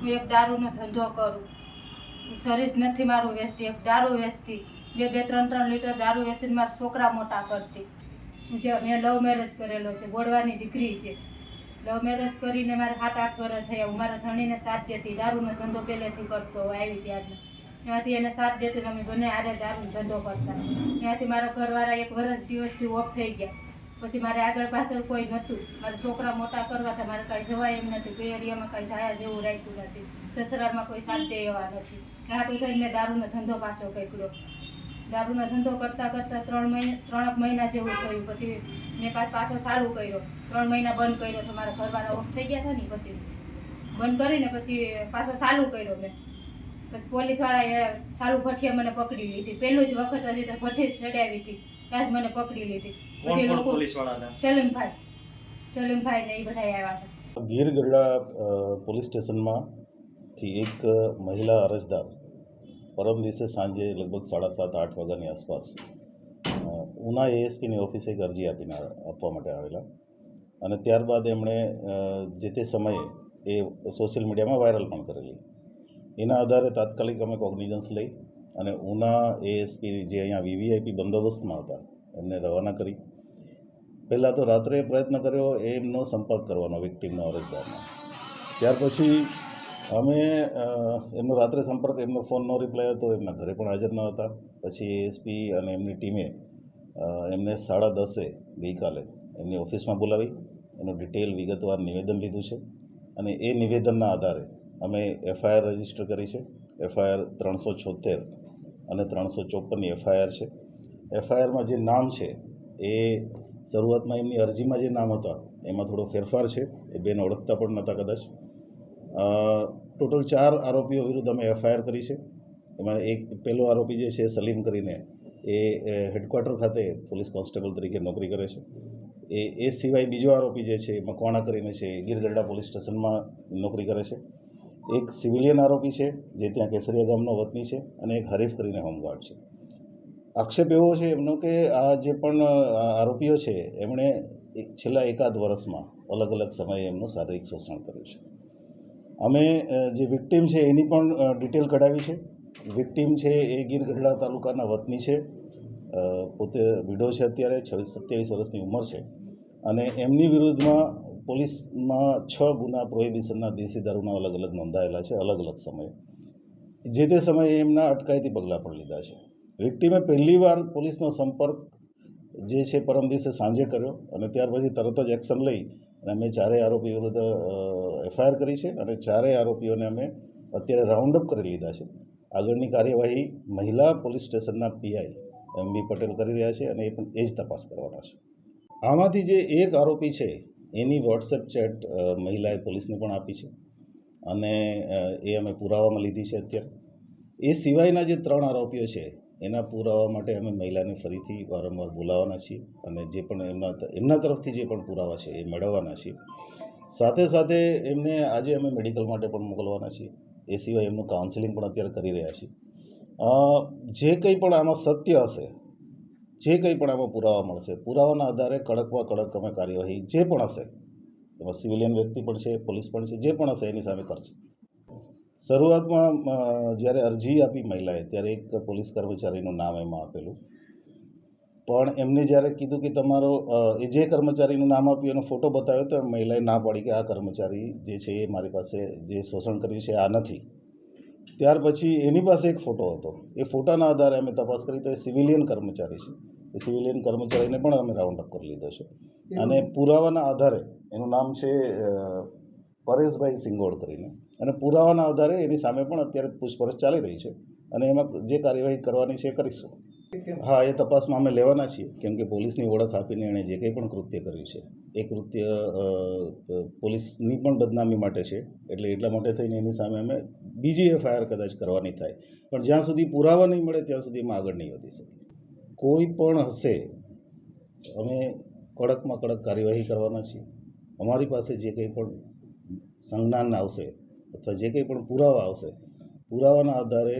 હું એક દારૂનો ધંધો કરું. સરીસ નથી મારું વેચતી, એક દારૂ વેચતી. બે બે, ત્રણ ત્રણ લીટર દારૂ વેચીને મારા છોકરા મોટા કરતી. જે, મેં લવ મેરેજ કરેલો છે બોડવાની દીકરી છે. લવ મેરેજ કરીને મારે સાત, આઠ વર્ષ થયા. હું મારા ધણીને સાથ દેતી, દારૂનો ધંધો પહેલેથી કરતો આવી ત્યારનો. ત્યાંથી એને સાથ દેતી અમે બંને આરે દારૂનો ધંધો કરતા. ત્યાંથી મારા ઘરવાળા એક વર્ષ દિવસથી ઓફ થઈ ગયા. પછી મારે આગળ પાછળ કોઈ નહોતું. મારા છોકરા મોટા કરવા હતા, મારે કાંઈ જવાય એમ નથી. કોઈ એરિયામાં કાંઈ જાયા જેવું રાખ્યું નથી. સસરામાં કોઈ સાથ એવા નથી. હાટું થઈને મેં દારૂનો ધંધો પાછો કર્યો. દારૂનો ધંધો કરતાં કરતાં ત્રણ મહિના ત્રણેક મહિના જેવું થયું. પછી મેં પાછ ચાલુ કર્યો. ત્રણ મહિના બંધ કર્યો તો મારા ઘરવાળા ઓફ થઈ ગયા હતા ને પછી. બંધ કરીને પછી પાછો ચાલુ કર્યો મેં. પછી પોલીસવાળાએ ચાલુ ભઠ્ઠીએ મને પકડી લીધી. પહેલું જ વખત હજી તો ભઠ્ઠી ચડાવી હતી. ત્યાં જ મને પકડી લીધી. પછી લોકો ચલીમભાઈ ચલીમભાઈ ને એ બધા આવ્યા હતા. ગીર ગઢડા પોલીસ પોલીસ સ્ટેશનમાંથી એક મહિલા અરજદાર પરમ દિવસે સાંજે લગભગ સાડા સાત આઠ વાગ્યાની આસપાસ ઉના એએસપીની ઓફિસે એક અરજી આપીને આપવા માટે આવેલા. અને ત્યારબાદ એમણે જે તે સમયે એ સોશિયલ મીડિયામાં વાયરલ પણ કરેલી. એના આધારે તાત્કાલિક અમે કોગ્નિઝન્સ લઈ અને ઉના એએસપી જે અહીંયા વીવીઆઈપી બંદોબસ્તમાં હતા, એમને રવાના કરી. પહેલાં તો રાત્રે પ્રયત્ન કર્યો એમનો સંપર્ક કરવાનો વિક્ટીમનો અરજદારનો. ત્યાર પછી અમે એમનો રાત્રે સંપર્ક, એમનો ફોન નો રિપ્લાય હતો, એમના ઘરે પણ હાજર ન હતા. પછી એએસપી અને એમની ટીમે એમને સાડા દસે ગઈકાલે એમની ઓફિસમાં બોલાવી, એનું ડિટેલ વિગતવાર નિવેદન લીધું છે. અને એ નિવેદનના આધારે અમે એફઆઈઆર રજિસ્ટર કરી છે. એફઆઈઆર ત્રણસો છોતેર અને ત્રણસો ચોપનની એફઆઈઆર છે. એફઆઈઆરમાં જે નામ છે, એ શરૂઆતમાં એમની અરજીમાં જે નામ હતા, એમાં થોડો ફેરફાર છે. એ બેન ઓળખતા પણ નહોતા કદાચ. ટોટલ ચાર આરોપીઓ વિરુદ્ધ અમે એફઆઈઆર કરી છે. એમાં એક પહેલો આરોપી જે છે, સલીમ કરીને એ હેડક્વાર્ટર ખાતે પોલીસ કોન્સ્ટેબલ તરીકે નોકરી કરે છે. એ એ સિવાય બીજો આરોપી જે છે, મકવાણા કરીને છે, ગીરગઢડા પોલીસ સ્ટેશનમાં નોકરી કરે છે. એક સિવિલિયન આરોપી છે, જે ત્યાં કેસરિયા ગામનો વતની છે અને એક હરીફ કરીને હોમગાર્ડ છે. આક્ષેપ એવો છે એમનો કે આ જે પણ આરોપીઓ છે, એમણે છેલ્લા એકાદ વર્ષમાં અલગ અલગ સમયે એમનું શારીરિક શોષણ કર્યું છે. અમે જે વિક્ટીમ છે એની પણ ડિટેલ કઢાવી છે. વિક્ટીમ છે એ ગીર ગઢડા તાલુકાના વતની છે. પોતે વિડો છે અત્યારે, છવ્વીસ, સત્યાવીસ વર્ષની ઉંમર છે. અને એમની વિરુદ્ધમાં પોલીસમાં છ ગુના પ્રોહિબિશનના દેશી દારૂના અલગ અલગ નોંધાયેલા છે, અલગ અલગ સમયે. જે તે સમયે એમના અટકાયતી પગલાં પણ લીધા છે. વિક્ટીમે પહેલીવાર પોલીસનો સંપર્ક જે છે પરમ દિવસે સાંજે કર્યો અને ત્યાર પછી તરત જ એક્શન લઈ અને અમે ચારેય આરોપીઓ વિરુદ્ધ એફઆઈઆર કરી છે અને ચારેય આરોપીઓને અમે અત્યારે રાઉન્ડ અપ કરી લીધા છે. આગળની કાર્યવાહી મહિલા પોલીસ સ્ટેશનના પીઆઈ એમ બી પટેલ કરી રહ્યા છે અને એ પણ એ જ તપાસ કરવાના છે. આમાંથી જે એક આરોપી છે એની વોટ્સએપ ચેટ મહિલાએ પોલીસને પણ આપી છે અને એ અમે પુરાવામાં લીધી છે અત્યારે. એ સિવાયના જે ત્રણ આરોપીઓ છે, એના પુરાવા માટે અમે મહિલાને ફરીથી વારંવાર બોલાવવાના છીએ અને જે પણ એમના એમના તરફથી જે પણ પુરાવા છે એ મેળવવાના છીએ. સાથે સાથે એમને આજે અમે મેડિકલ માટે પણ મોકલવાના છીએ. એ સિવાય એમનું કાઉન્સિલિંગ પણ અત્યારે કરી રહ્યા છીએ. જે કંઈ પણ આમાં સત્ય હશે જે કંઈ પણ આમાં પુરાવા મળશે, પુરાવાના આધારે કડકમાં કડક અમે કાર્યવાહી જે પણ હશે, એમાં સિવિલિયન વ્યક્તિ પણ છે, પોલીસ પણ છે, જે પણ હશે એની સામે કરશે. શરૂઆતમાં જ્યારે અરજી આપી મહિલાએ, ત્યારે એક પોલીસ કર્મચારીનું નામ એમાં આપેલું. પણ એમને જ્યારે કીધું કે તમારો એ જે કર્મચારીનું નામ આપ્યું, એનો ફોટો બતાવ્યો, તો મહિલાએ ના પાડી કે આ કર્મચારી જે છે એ મારી પાસે જે શોષણ કર્યું છે, આ નથી. ત્યાર પછી એની પાસે એક ફોટો હતો. એ ફોટાના આધારે અમે તપાસ કરી તો એ સિવિલિયન કર્મચારી છે. એ સિવિલિયન કર્મચારીને પણ અમે રાઉન્ડ અપ કરી લીધો છે. અને પુરાવાના આધારે એનું નામ છે પરેશભાઈ સિંગોડ કરીને. અને પુરાવાના આધારે એની સામે પણ અત્યારે પૂછપરછ ચાલી રહી છે. અને એમાં જે કાર્યવાહી કરવાની છે એ કરીશું. હા એ તપાસમાં અમે લેવાના છીએ. કેમ કે પોલીસની ઓળખ આપીને એણે જે કંઈ પણ કૃત્ય કર્યું છે. એ કૃત્ય પોલીસની પણ બદનામી માટે છે. એટલે એટલા માટે થઈને એની સામે અમે બીજી એફઆઈઆર કદાચ કરવાની થાય. પણ જ્યાં સુધી પુરાવા નહીં મળે, ત્યાં સુધી એમાં આગળ નહીં વધી શકીએ કોઈ પણ હશે, અમે કડકમાં કડક કાર્યવાહી કરવાના છીએ. અમારી પાસે જે કંઈ પણ સંજ્ઞાન આવશે અથવા જે કંઈ પણ પુરાવા આવશે, પુરાવાના આધારે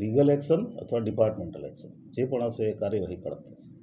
લીગલ એક્શન અથવા ડિપાર્ટમેન્ટલ એક્શન, જે પણ હશે એ કાર્યવાહી કડક થશે.